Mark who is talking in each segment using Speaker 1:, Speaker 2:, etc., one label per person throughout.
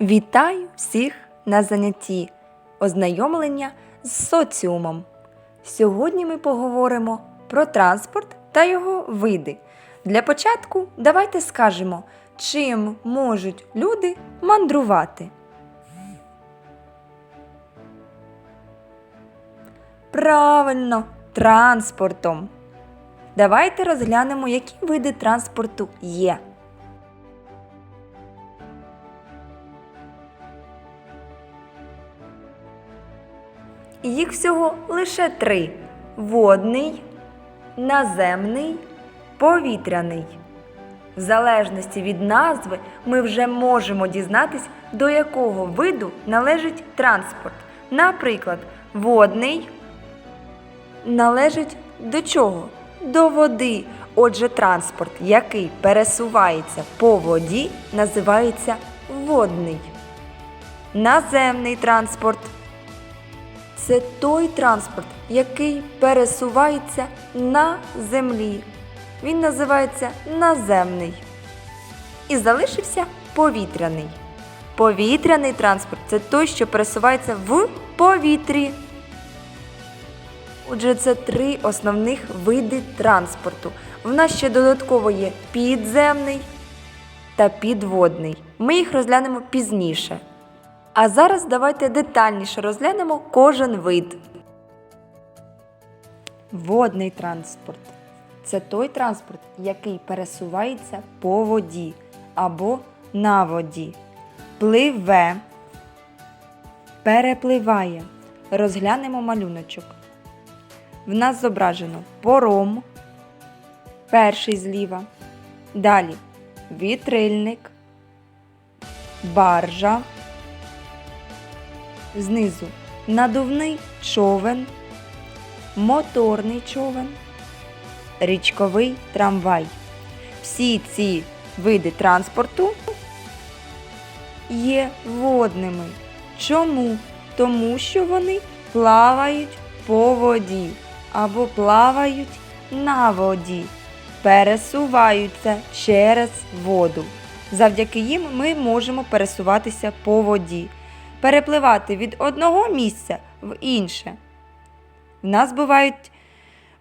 Speaker 1: Вітаю всіх на занятті ознайомлення з соціумом. Сьогодні ми поговоримо про транспорт та його види. Для початку давайте скажемо, чим можуть люди мандрувати. Правильно, транспортом. Давайте розглянемо, які види транспорту є. Їх всього лише три: водний, наземний, повітряний. В залежності від назви ми вже можемо дізнатись, до якого виду належить транспорт. Наприклад, водний належить до чого? До води. Отже, транспорт, який пересувається по воді, називається водний. Наземний транспорт це той транспорт, який пересувається на землі. Він називається наземний. І залишився повітряний. Повітряний транспорт це той, що пересувається в повітрі. Отже, це три основних види транспорту. В нас ще додатково є підземний та підводний. Ми їх розглянемо пізніше. А зараз давайте детальніше розглянемо кожен вид. Водний транспорт це той транспорт, який пересувається по воді або на воді. Пливе, перепливає. Розглянемо малюночок. В нас зображено пором, перший зліва. Далі вітрильник, баржа. Знизу надувний човен, моторний човен, річковий трамвай. Всі ці види транспорту є водними. Чому? Тому що вони плавають по воді або плавають на воді, пересуваються через воду. Завдяки їм ми можемо пересуватися по воді перепливати від одного місця в інше. В нас бувають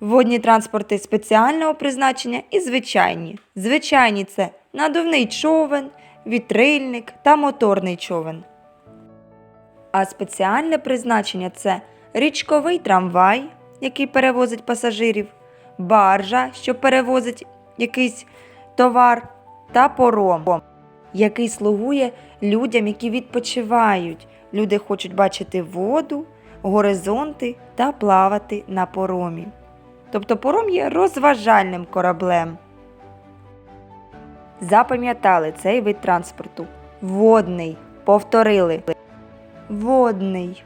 Speaker 1: водні транспорти спеціального призначення і звичайні. Звичайні це надувний човен, вітрильник та моторний човен. А спеціальне призначення це річковий трамвай, який перевозить пасажирів, баржа, що перевозить якийсь товар, та пором який слугує людям, які відпочивають. Люди хочуть бачити воду, горизонти та плавати на поромі. Тобто пором є розважальним кораблем. Запам'ятали цей вид транспорту. Водний. Повторили. Водний.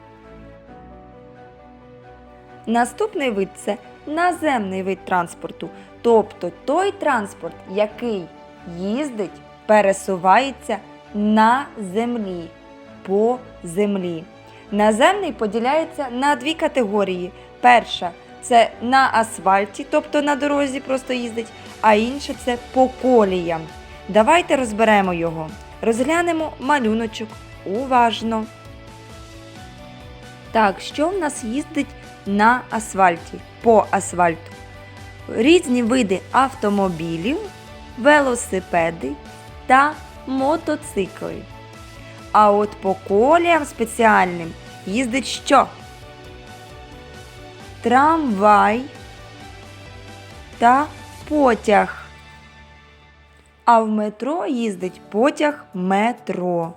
Speaker 1: Наступний вид це наземний вид транспорту. Тобто той транспорт, який їздить пересувається на землі, по землі. Наземний поділяється на дві категорії. Перша це на асфальті, тобто на дорозі просто їздить, а інша це по коліям. Давайте розберемо його. Розглянемо малюночок уважно. Так, що в нас їздить на асфальті, по асфальту? Різні види автомобілів, велосипеди, та мотоцикли. А от по коліям спеціальним їздить що? Трамвай та потяг. А в метро їздить потяг метро.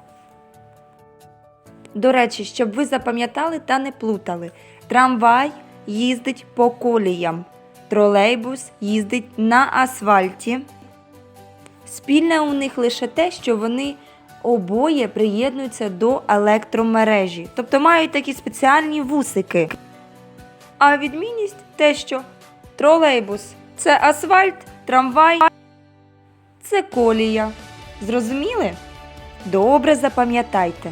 Speaker 1: До речі, щоб ви запам'ятали та не плутали, трамвай їздить по коліям, тролейбус їздить на асфальті. Спільне у них лише те, що вони обоє приєднуються до електромережі, тобто мають такі спеціальні вусики. А відмінність те, що тролейбус це асфальт, трамвай це колія. Зрозуміли? Добре запам'ятайте.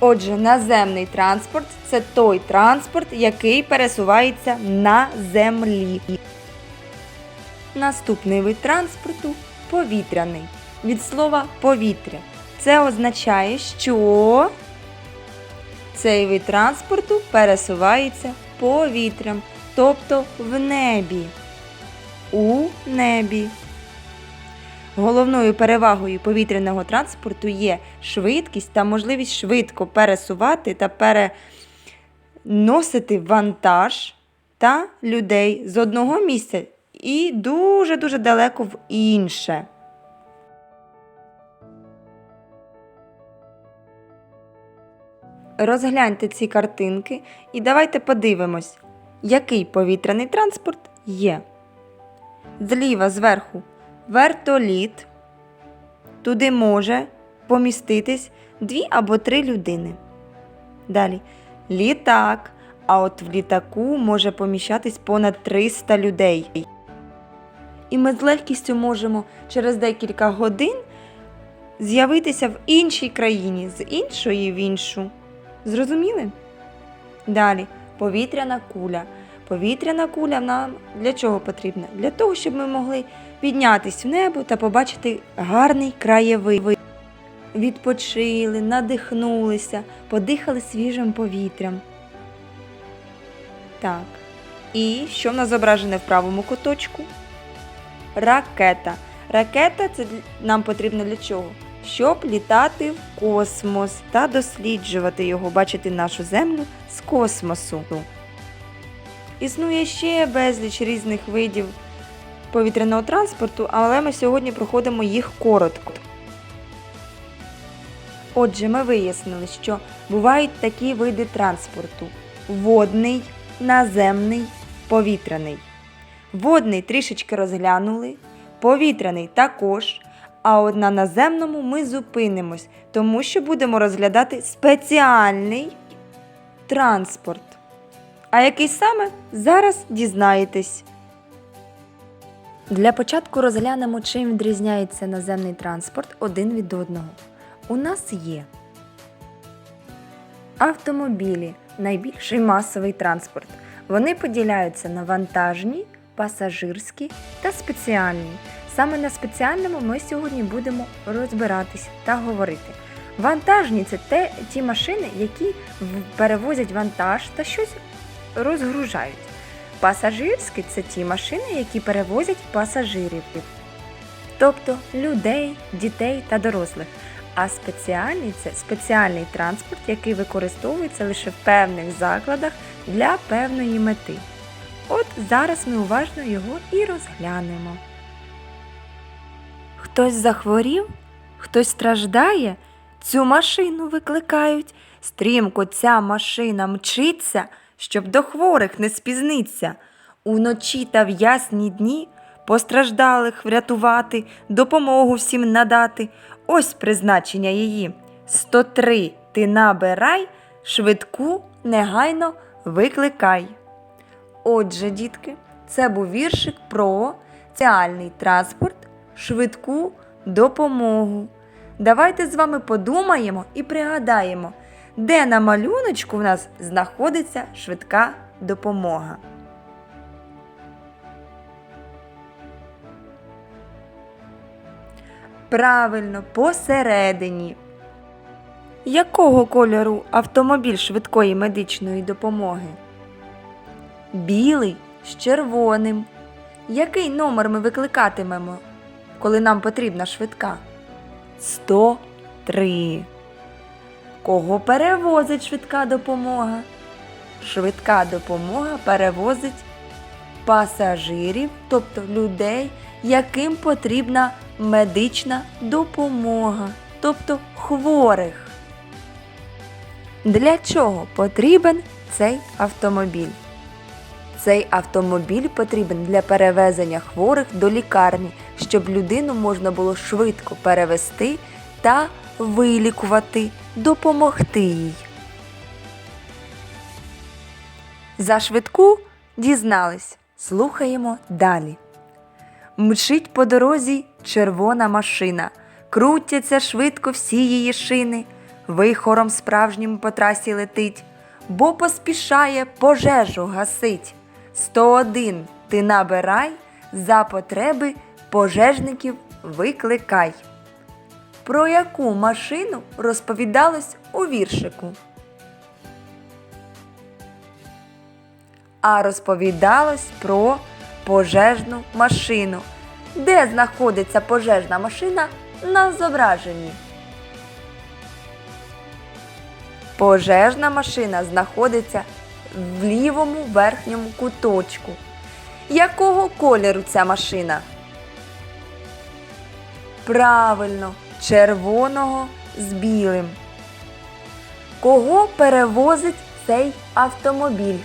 Speaker 1: Отже, наземний транспорт це той транспорт, який пересувається на землі. Наступний вид транспорту повітряний. Від слова повітря. Це означає, що цей вид транспорту пересувається повітрям, тобто в небі. У небі. Головною перевагою повітряного транспорту є швидкість та можливість швидко пересувати та переносити вантаж та людей з одного місця і дуже-дуже далеко в інше. Розгляньте ці картинки і давайте подивимось, який повітряний транспорт є. Зліва зверху вертоліт. Туди може поміститись дві або три людини. Далі літак. А от в літаку може поміщатись понад 300 людей. І ми з легкістю можемо через декілька годин з'явитися в іншій країні, з іншої в іншу. Зрозуміли? Далі повітряна куля. Повітряна куля нам для чого потрібна? Для того, щоб ми могли піднятись в небо та побачити гарний краєвид. Відпочили, надихнулися, подихали свіжим повітрям. Так. І що в нас зображене в правому куточку? Ракета. Ракета це нам потрібно для чого? Щоб літати в космос та досліджувати його, бачити нашу землю з космосу. Існує ще безліч різних видів повітряного транспорту, але ми сьогодні проходимо їх коротко. Отже, ми вияснили, що бувають такі види транспорту: водний, наземний, повітряний. Водний трішечки розглянули, повітряний також. А от на наземному ми зупинимось, тому що будемо розглядати спеціальний транспорт. А який саме зараз дізнаєтесь. Для початку розглянемо, чим відрізняється наземний транспорт один від одного. У нас є автомобілі найбільший масовий транспорт. Вони поділяються на вантажні, пасажирські та спеціальні. Саме на спеціальному ми сьогодні будемо розбиратись та говорити. Вантажні це те, ті машини, які перевозять вантаж та щось розгружають. Пасажирські це ті машини, які перевозять пасажирів, тобто людей, дітей та дорослих. А спеціальний це спеціальний транспорт, який використовується лише в певних закладах для певної мети. От зараз ми уважно його і розглянемо. Хтось захворів, хтось страждає, цю машину викликають. Стрімко ця машина мчиться, щоб до хворих не спізниться. Уночі та в ясні дні постраждалих врятувати, допомогу всім надати. Ось призначення її. 103 ти набирай, швидку негайно викликай. Отже, дітки, це був віршик про соціальний транспорт, швидку допомогу. Давайте з вами подумаємо і пригадаємо, де на малюночку в нас знаходиться швидка допомога. Правильно, посередині. Якого кольору автомобіль швидкої медичної допомоги? Білий з червоним. Який номер ми викликатимемо, коли нам потрібна швидка? 103. Кого перевозить швидка допомога? Швидка допомога перевозить пасажирів, тобто людей, яким потрібна медична допомога, тобто хворих. Для чого потрібен цей автомобіль? Цей автомобіль потрібен для перевезення хворих до лікарні, щоб людину можна було швидко перевести та вилікувати, допомогти їй. За швидку дізнались. Слухаємо далі. Мчить по дорозі червона машина, крутяться швидко всі її шини, вихором справжнім по трасі летить, бо поспішає пожежу гасить. 101 ти набирай, за потреби пожежників викликай. про яку машину розповідалось у віршику? А розповідалось про пожежну машину. Де знаходиться пожежна машина на зображенні? Пожежна машина знаходиться в лівому верхньому куточку. Якого кольору ця машина? Правильно, червоного з білим. Кого перевозить цей автомобіль?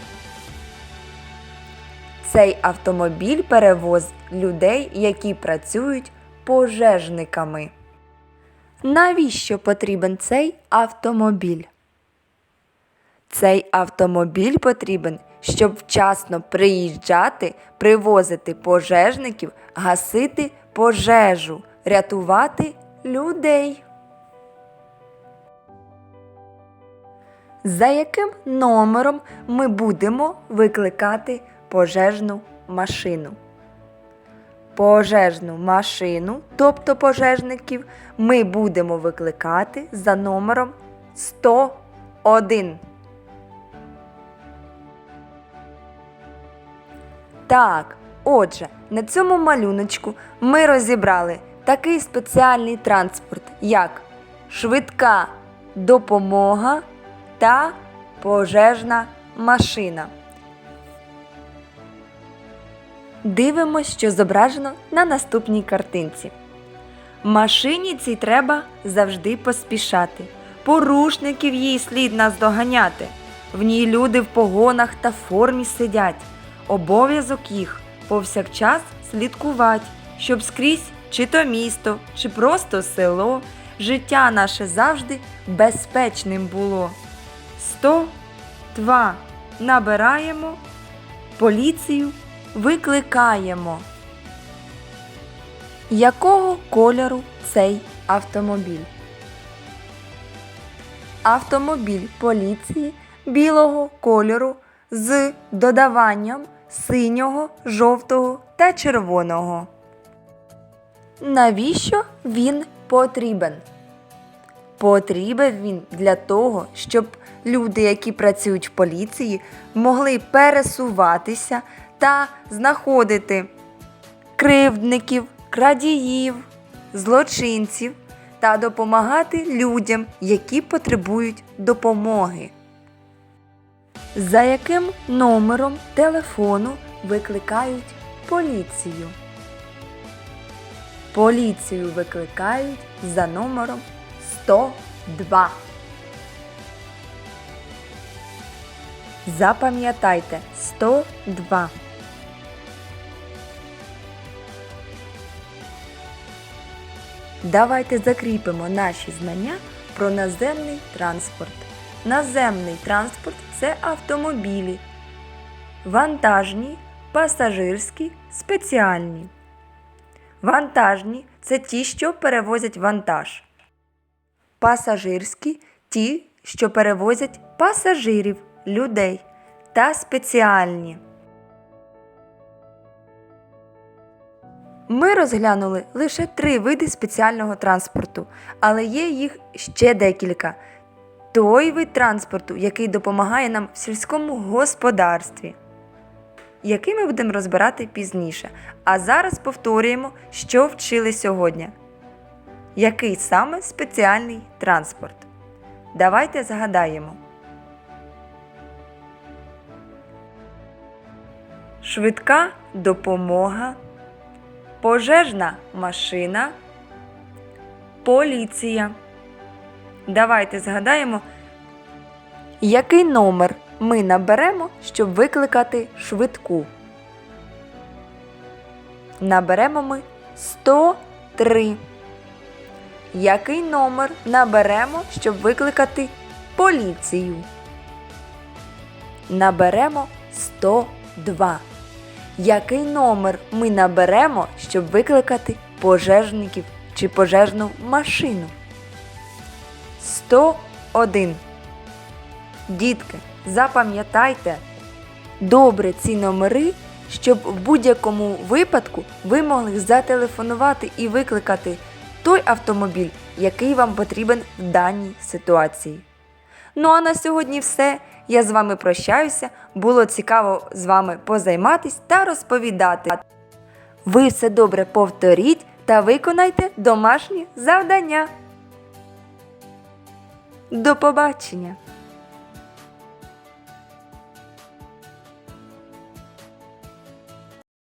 Speaker 1: Цей автомобіль перевозить людей, які працюють пожежниками. Навіщо потрібен цей автомобіль? Цей автомобіль потрібен, щоб вчасно приїжджати, привозити пожежників, гасити пожежу, рятувати людей. За яким номером ми будемо викликати пожежну машину? Пожежну машину, тобто пожежників, ми будемо викликати за номером 101. Так, отже, на цьому малюночку ми розібрали такий спеціальний транспорт, як швидка допомога та пожежна машина. Дивимось, що зображено на наступній картинці. Машині цій треба завжди поспішати. Порушників їй слід наздоганяти. В ній люди в погонах та формі сидять. Обов'язок їх повсякчас слідкувати, щоб скрізь чи то місто, чи просто село, життя наше завжди безпечним було. 102 набираємо, поліцію викликаємо. Якого кольору цей автомобіль? Автомобіль поліції білого кольору з додаванням синього, жовтого та червоного. Навіщо він потрібен? Потрібен він для того, щоб люди, які працюють в поліції, могли пересуватися та знаходити кривдників, крадіїв, злочинців та допомагати людям, які потребують допомоги. За яким номером телефону викликають поліцію? Поліцію викликають за номером 102. Запам'ятайте 102. Давайте закріпимо наші знання про наземний транспорт. Наземний транспорт це автомобілі. Вантажні, пасажирські, спеціальні. Вантажні це ті, що перевозять вантаж. Пасажирські ті, що перевозять пасажирів, людей та спеціальні. Ми розглянули лише три види спеціального транспорту, але є їх ще декілька. Той вид транспорту, який допомагає нам в сільському господарстві, який ми будемо розбирати пізніше. А зараз повторюємо, що вчили сьогодні. Який саме спеціальний транспорт? Давайте згадаємо. Швидка допомога, пожежна машина, поліція. Давайте згадаємо, який номер ми наберемо, щоб викликати швидку. Наберемо ми 103. Який номер наберемо, щоб викликати поліцію? Наберемо 102. Який номер ми наберемо, щоб викликати пожежників чи пожежну машину? 101. Дітки, запам'ятайте добре ці номери, щоб в будь-якому випадку ви могли зателефонувати і викликати той автомобіль, який вам потрібен в даній ситуації. Ну а на сьогодні все. Я з вами прощаюся. Було цікаво з вами позайматись та розповідати. Ви все добре повторіть та виконайте домашні завдання. До побачення!